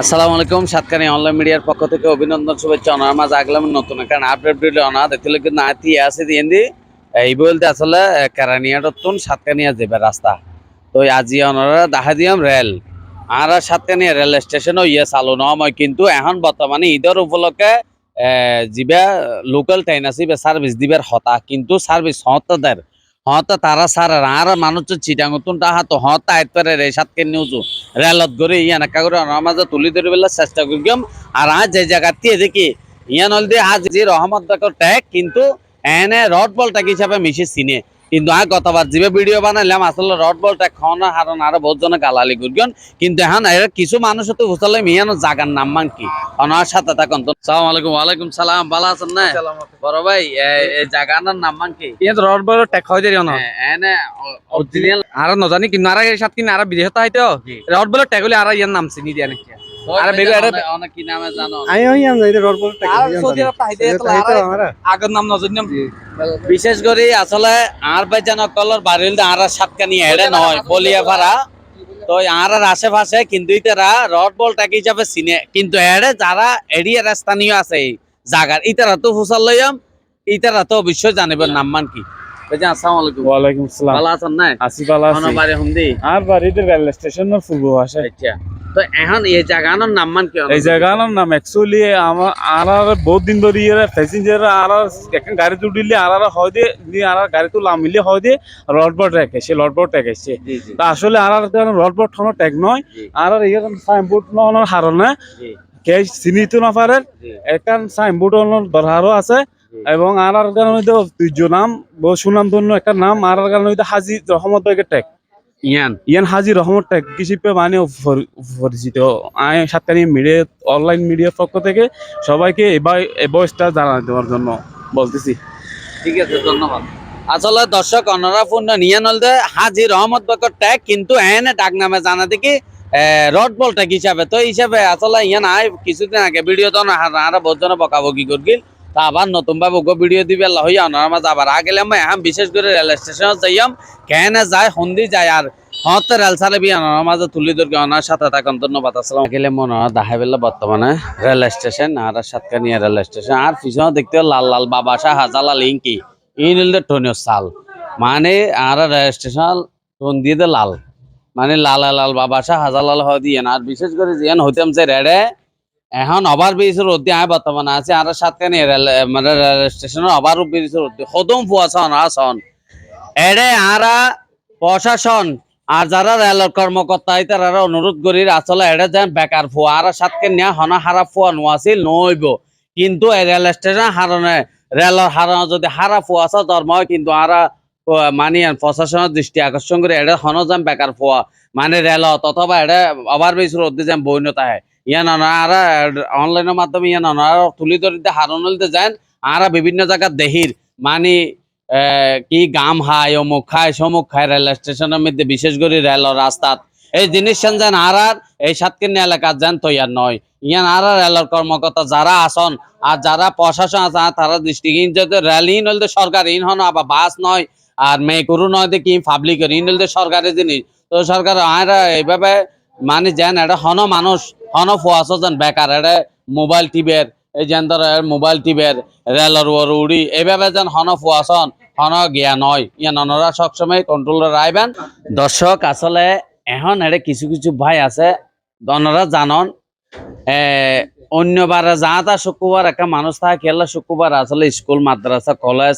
আসসালামু আলাইকুম, সাতকানি অনলাইন মিডিয়ার পক্ষ থেকে অভিনন্দন, শুভেচ্ছা, অনার মাঝে আগলাম নতুন কারণ আপডেট ভিডিও অনা দেখতে কিন্তু নাতি আছে দিয়েন্দি এই বলতে আসলে কেরানিয়াটতুন সাতকানিয়া যাবে রাস্তা। তো আজি অনারা দেখা দিয়াম রেল। আর সাতকানিয়া রেল স্টেশনও ইয়ে চালু নয় কিন্তু এখন বর্তমানে ঈদের উপলক্ষে যিবা লোকাল ট্রেন আছে সার্ভিস দিবার হতা। কিন্তু সার্ভিস হতাদের হতা তারা আর মানুষ চিটাঙ্গতুন তাহা তো সাতকে নিউজু। রেলত করে ইয়া নাকা করে তুলি ধরে বেলা চেষ্টা করিম আর আজ যে জায়গাতে দেখি ইয়া হল দিয়ে আজ যে রহমত দেখো ট্যাগ কিন্তু এনে রড বল ট্যাগ হিসাবে মিশে চিনে কিন্তু আজ গতবার যে ভিডিও বানাইলাম আসলে রড বল ট্যাগ খাওয়ানো হারণ আরও বহুত জনে গালালি করিয়ন কিন্তু এখন এর কিছু মানুষ তো বুঝালে মিয়ানো জাগার নাম মান কি? অনার সাথে থাকুন তো। সালাম আলাইকুম ওয়ালাইকুম সালাম ভালো আছেন না? বড় ভাই এই জাগার নাম মান কি? ইয়াত রড বল টেক হয় দেৰি ন এ- এনে অরিজিনাল আর আৰু নজানি কিন্তু আৰু এই সাত কিনি আৰু বিদেশত আহিতো জি। ৰড বল টেক হলে আৰু ইয়াৰ নাম চিনি দিয়া নেকি। আরে বেগু এটা- অনেক কি নামে জানো? আমি আমি জানি রড বল আৰু সৌদি আৰব আহিতে আগৰ নাম নজনি বিশেষ করে আসলে আর বেজান কলর বাড়িল আর সাতকানি এড়ে নয় বলিয়া ভাড়া তো আর আশেপাশে কিন্তু ইতারা রড বল টাকি হিসাবে চিনে কিন্তু এড়ে যারা এড়িয়ে স্থানীয় আছে জাগার ইতারা তো ফুসাল লইয়াম ইতারা তো অবশ্যই জানিবেন নাম মান কি ওয়ালাইকুম আসসালাম ভালো আছেন না? আসি ভালো আছি। আর বাড়িতে রেল স্টেশনের পূর্ব পাশে আচ্ছা। তো এখন এই জায়গানোর নাম মান কি এই নাম অ্যাকচুয়ালি আমার আর আর বহুত দিন ধরে ইয়ে প্যাসেঞ্জার আর আর এখন গাড়ি তুলিলে আর আর হয় দিয়ে নি আর আর গাড়ি তুলা মিলে হয় দিয়ে রডবট রেখে সে রডবট রেখেছে জি জি। তা আসলে আর আর রডবট ঠনো ট্যাগ নয় জি। আর আর ইয়ে সাইনবোর্ড নর হারণে কে চিনিতো না পারে জি। একান সাইনবোর্ড দরহারও আছে এবং আর আর হইতে তুর্য নাম বহু সুনাম ধন্য একটা নাম আর আর হইতে হাজি রহমত ট্যাগ ইয়ান। ইয়ান হাজি রহমত ট্যাগ হিসেবে মানে পরিচিত আমি সাতকানি মিডিয়া অনলাইন মিডিয়ার পক্ষ থেকে সবাইকে এবার এই বয়সটা জানা দেওয়ার জন্য বলতেছি। ঠিক আছে ধন্যবাদ। আসলে দর্শক অনরা পূর্ণ নিয়ে নলদে হাজি রহমত বকর ট্যাগ কিন্তু এনে ডাক নামে জানা দেখি রড বল ট্যাগ হিসাবে? তো হিসাবে আসলে ইয়ান আই কিছুদিন আগে ভিডিও তো না আরও বহুত জন বকাবকি করগিল আবার নতুন ভাবে ওগো ভিডিও দিবে হইয়া ওনার মাঝে আবার আগেলাম এখন বিশেষ করে রেল স্টেশন যাইয়াম, কেনে যায় হন্দি যায়, আর হতে রেল সারে বি ওনার মাঝে তুলি ধরকে ওনার সাথে থাকুন ধন্যবাদ আসসালাম গেলে মনে হয় দেখা বেলা বর্তমানে রেল স্টেশন আর সাতকানিয়া রেল স্টেশন। আর পিছনে দেখতে লাল লাল বাবা শাহ হাজালাল ইঙ্কি ইনিলদের টনিও সাল। মানে আর রেল স্টেশন টোন দিয়ে লাল। মানে লাল লাল বাবা শাহ হাজালাল হয় দিয়ে আর বিশেষ করে যেন হইতাম যে রেডে এখন ওভার ব্রিজের রোদে আয় বর্তমানে আছে, আর সাতকানি রেল মানে রেল স্টেশনের ওভার ব্রিজের রোদে সদম ফুয়াছন আসন এড়ে আরা প্রশাসন, আর যারা রেলের কর্মকর্তা তারা অনুরোধ করি, আসলে এটা যেন বেকার ফুয়া। আর সাতকে নিয়ে হনা হারা ফুয়া নোয়াছিল নইব। কিন্তু এই রেল স্টেশন হারনে, রেলের হারানো যদি হারা ফুয়া আছে হয়, কিন্তু আরা মানে প্রশাসনের দৃষ্টি আকর্ষণ করে এটা হন যেন বেকার ফুয়া। মানে রেলত অথবা এটা ওভার ব্রিজ রোদে যেন বৈনতা হয় ইয়ান আর অনলাইনের মাধ্যমে ইয়ান আর তুলি ধরিতে হারনলতে যান আর বিভিন্ন জায়গার দেহির মানে কি গাম খায় অমুক খায়, সমুক খায় রেল স্টেশনের মধ্যে, বিশেষ করে রেল রাস্তাত। এই জিনিস যেন আর আর এই সাতকিনি এলাকার যেন তৈয়ার নয়। ইয়ান আর আর রেলের কর্মকর্তা যারা আসন, আর যারা প্রশাসন আছে তারা দৃষ্টিহীন যাতে রেল ইন হলে সরকার, ইন হন, আবার বাস নয়, আর মেকুরু নয়, দেখি পাবলিক ইন হলে সরকারের জিনিস। তো সরকার, আর এইভাবে মানে যেন এটা হন মানুষ, হন ফুয়াছ যেন বেকার, এটা মোবাইল টিবের এই যেন মোবাইল টিবের রেলর ওর উড়ি এইভাবে যেন হন ফুয়াছন হন গিয়া নয় ইয়ান অনরা সবসময় কন্ট্রোলার আইবেন। দর্শক, আসলে এখন এর কিছু কিছু ভাই আছে দনরা জানন অন্যবারে যা তা শুক্রবার একটা মানুষ থাকে, খেলা শুক্রবার আসলে স্কুল, মাদ্রাসা, কলেজ,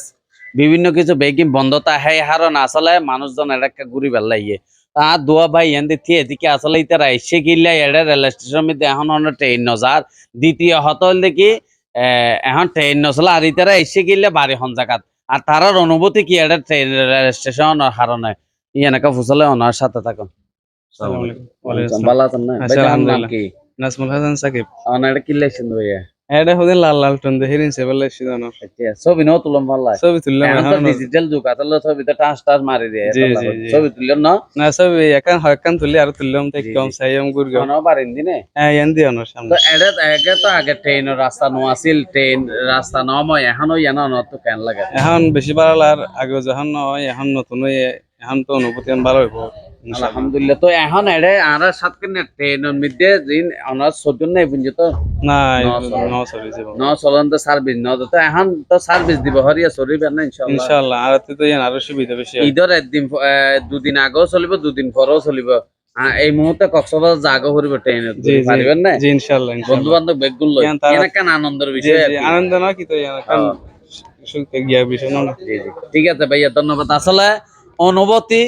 বিভিন্ন কিছু বেগিং বন্ধ থাকে হারণ আসলে মানুষজন এটা ঘুরি বেলাইয়ে তা দোয়া ভাই এন থি এদিকে আসলে ইতারা এসে গিল্লা এড়ে রেল স্টেশন মধ্যে এখন অন্য ট্রেন নজার। দ্বিতীয় হত হল দেখি এ, এখন ট্রেন নচলা আর ইতারা এসে গিল্লে বাড়ি হন জায়গাত আর তারার অনুভূতি কি এটা ট্রেন রেল স্টেশন হারণে ই এনেকা ফুসলে ওনার সাথে থাকুন ভালো আছেন না? আচ্ছা, আলহামদুলিল্লাহ। কি? নাজমুল হাসান সাকিব। এটা কি লেখছেন ভাইয়া? এটা হতে লাল লাল টন দেখে নিছে বলে সিজন আচ্ছা ছবি নাও তুলম ভালো লাগে ছবি তুললাম এখন এখন ডিজিটাল যুগ আসলে ছবিতে টাস টাস মারি দিয়ে জি, এত জি, লাগে। জি। ছবি তুললেন না না ছবি একান হয়কান তুলি আর তুললাম তো জি, কম জি। সাইম গুরগাম কোনো পারেন দিনে হ্যাঁ এন দি অনর সামনে তো এটা আগে তো আগে ট্রেনের রাস্তা নো আছিল ট্রেন রাস্তা নময় এখনও ইয়ানো ন তো কেন লাগে এখন বেশি ভালো আর আগে যখন নয় এখন নতুন এখন তো অনুভূতি ভালো হইব। আলহামদুলিল্লাহ তো এখন এড়ে আর সাতকে ট্রেনের মধ্যে দিন ওনার সজন নাই পুঞ্জ তো না ন সার্ভিস ন তো এখন তো সার্ভিস দিব হরিয়া চলিবেন না ইনশাআল্লাহ ইনশাআল্লাহ আর তো ইয়ান আরও সুবিধা বেশি হয়। ঈদের একদিন দুদিন আগেও চলিব দুদিন পরেও চলিব এই মুহূর্তে কক্সবাজার জাগো করিব জি পারিবেন না জি ইনশাআল্লাহ বন্ধু বান্ধব ইয়ান তারা- এনেকান আনন্দের বিষয়। আনন্দ না কি তো। ঠিক আছে ভাইয়া ধন্যবাদ আসলে অনুভূতি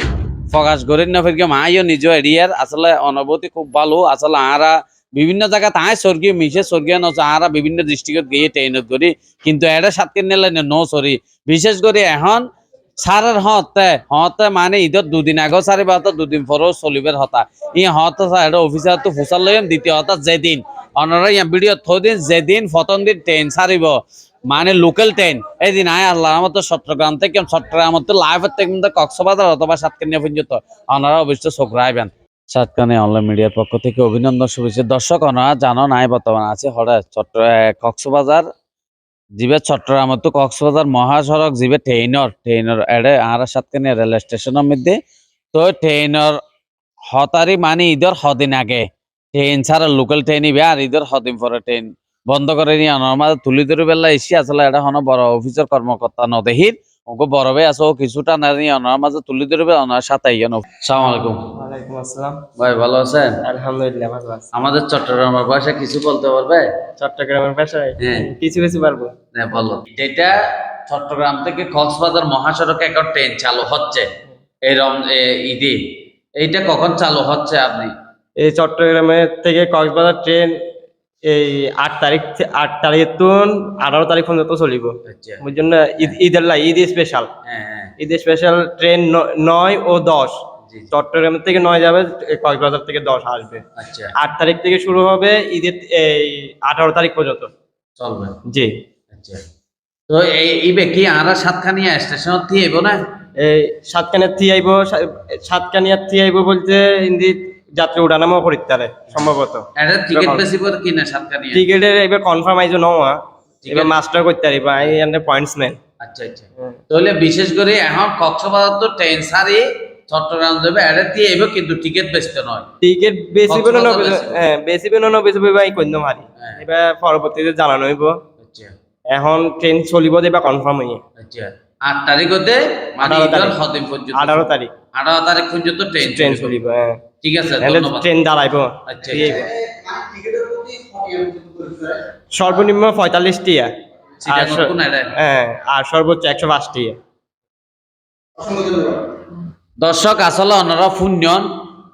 প্রকাশ করি না, ফিরকে মাইও নিজ এরিয়ার। আসলে অনুভূতি খুব ভালো। আসলে আহারা বিভিন্ন জায়গা তাই স্বর্গীয় মিশে স্বর্গীয় আহারা বিভিন্ন ডিস্ট্রিক্টত গিয়ে ট্রেনত করি। কিন্তু এটা সাতকে নিলে নো সরি বিশেষ করে এখন সারের হতে হতে মানে ঈদের দুদিন আগেও সারি বা দুদিন পরেও চলিবের হতা। ই হতে এটা অফিসার তো ফুসাল লইম দ্বিতীয় হতা যেদিন। অনারা ইয়া ভিডিও থৈ দিন, যেদিন ফতন দিন ট্রেন সারিব মানে লোকাল ট্রেন এই দিন আয় আল্লাহ আমার তো চট্টগ্রাম থেকে, চট্টগ্রাম তো লাইভ থেকে কক্সবাজার অথবা সাতকানিয়া পর্যন্ত ওনারা অবশ্যই চোখ রাখবেন সাতকানি অনলাইন মিডিয়ার পক্ষ থেকে অভিনন্দন শুভেচ্ছা। দর্শক ওনারা জানো নাই বর্তমান আছে হরে চট্ট কক্সবাজার জিবে চট্টগ্রাম তো কক্সবাজার মহাসড়ক জিবে ট্রেইনর ট্রেইনর এড়ে আর সাতকানি রেল স্টেশনের মধ্যে। তো ট্রেইনর হতারি মানে ঈদের হদিন আগে। ট্রেন ছাড়া লোকাল ট্রেন ইবে আর ঈদের হদিন পরে ট্রেন বন্ধ করে নিয়ে নর্মাল তুলি ধরে বেলা এসে আসলে এটা হন বড় অফিসের কর্মকর্তা নদেহির ওকে বড় ভাই আছে কিছুটা না নিয়ে ওনার মাঝে তুলি ধরে বেলা ওনার সাথে ইয়েন সালাম আলাইকুম। ওয়ালাইকুম আসসালাম। ভাই ভালো আছেন? আলহামদুলিল্লাহ ভালো আছি। আমাদের চট্টগ্রামের ভাষা কিছু বলতে পারবে? চট্টগ্রামের ভাষায় হ্যাঁ। কিছু কিছু পারব। হ্যাঁ বলো। যেটা চট্টগ্রাম থেকে কক্সবাজার মহাসড়কে একটা ট্রেন চালু হচ্ছে। এই রম ঈদে এইটা কখন চালু হচ্ছে আপনি? এই চট্টগ্রামের থেকে কক্সবাজার ট্রেন এই আট তারিখ আট তারিখ তুন আঠারো তারিখ পর্যন্ত চলিব। আচ্ছা। বুঝছেন না ঈদ ঈদের লাই ঈদ স্পেশাল হ্যাঁ হ্যাঁ। ঈদ স্পেশাল ট্রেন নয় ও দশ। চট্টগ্রাম থেকে নয় যাবে কক্সবাজার থেকে দশ আসবে। আচ্ছা। আট তারিখ থেকে শুরু হবে ঈদের এই আঠারো তারিখ পর্যন্ত। চলবে। জি। আচ্ছা। তো এই ইবে কি আরা সাতখানিয়া স্টেশন এবো না? এই সাতকানিয়ার থি আইব সাতকানিয়ার থি আইব বলতে হিন্দি যাত্রী উঠানামা করিতে সম্ভবত। এটা টিকিট কিনা টিকেটের এবার কনফার্ম আইজ নওয়া এবার মাস্টার করতে আই এন্ড পয়েন্টস ম্যান আচ্ছা আচ্ছা। তাহলে বিশেষ করে এখন কক্সবাজার তো ট্রেন সারি চট্টগ্রাম যাবে এটা দিয়ে এবো কিন্তু টিকিট বেচতে নয়। টিকেট বেশি বেনো না বেশি। হ্যাঁ বেশি বেনো না বেশি কইন্য মারি। হ্যাঁ। এবার পরবর্তীতে জানানো হইব। আচ্ছা। এখন ট্রেন চলিব দেবা কনফার্ম হইয়ে। আচ্ছা। আট মানে তারিখ। পর্যন্ত আঠারো তারিখ। আঠারো তারিখ পর্যন্ত ট্রেন ট্রেন চলবে। হ্যাঁ। ঠিক আছে ধন্যবাদ। ট্রেন দাঁড়াইব। আচ্ছা, সর্বনিম্ন পঁয়তাল্লিশ টিয়া আর স- কোন এটা? হ্যাঁ আর সর্বোচ্চ একশো পাঁচ টিয়া দর্শক আসলে ওনারা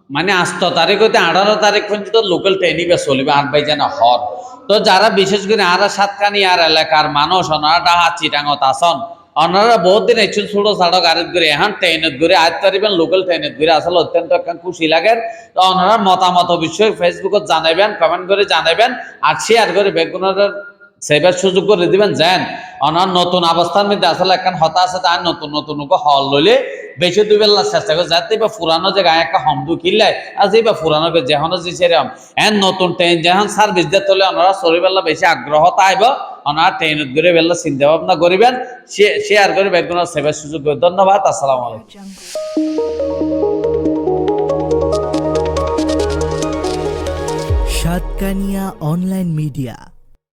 মানে আস্ত তারিখ হইতে আঠারো তারিখ পর্যন্ত লোকাল ট্রেনই বে চলিবে আর বাই যেন হর। তো যারা বিশেষ করে আর সাতখানি আর এলাকার মানুষ ওনারা ডাহা চিটাঙত আসন ওনারা বহুত দিন একচুল ছোট সাড়ক গাড়িত ঘুরে এখন ট্রেনত ঘুরে আজ পারিবেন লোকাল ট্রেনত ঘুরে, আসলে অত্যন্ত খুশি লাগে। তো ওনারা মতামত অবশ্যই ফেসবুকত জানাবেন কমেন্ট করে জানাবেন আর শেয়ার করে বেগুনের সেবার সুযোগ করে দিবেন, যেন অনার নতুন অবস্থার মধ্যে আসলে এখন হতা আছে তার নতুন নতুন হল লইলে বেশি দুই বেলা চেষ্টা করে, যাতে বা পুরানো জায়গায় একটা হমদু কিনলে আর যে বা পুরানো যেহন যে সেরকম। এন নতুন ট্রেন যেহন সার্ভিস দিতে হলে ওনারা সরি বেলা বেশি আগ্রহ তাইব ওনারা ট্রেনত ঘুরে বেলা চিন্তা ভাবনা করিবেন শেয়ার করে বেগুনের সেবার সুযোগ করে ধন্যবাদ, আসসালামু আলাইকুম। Satkania online media.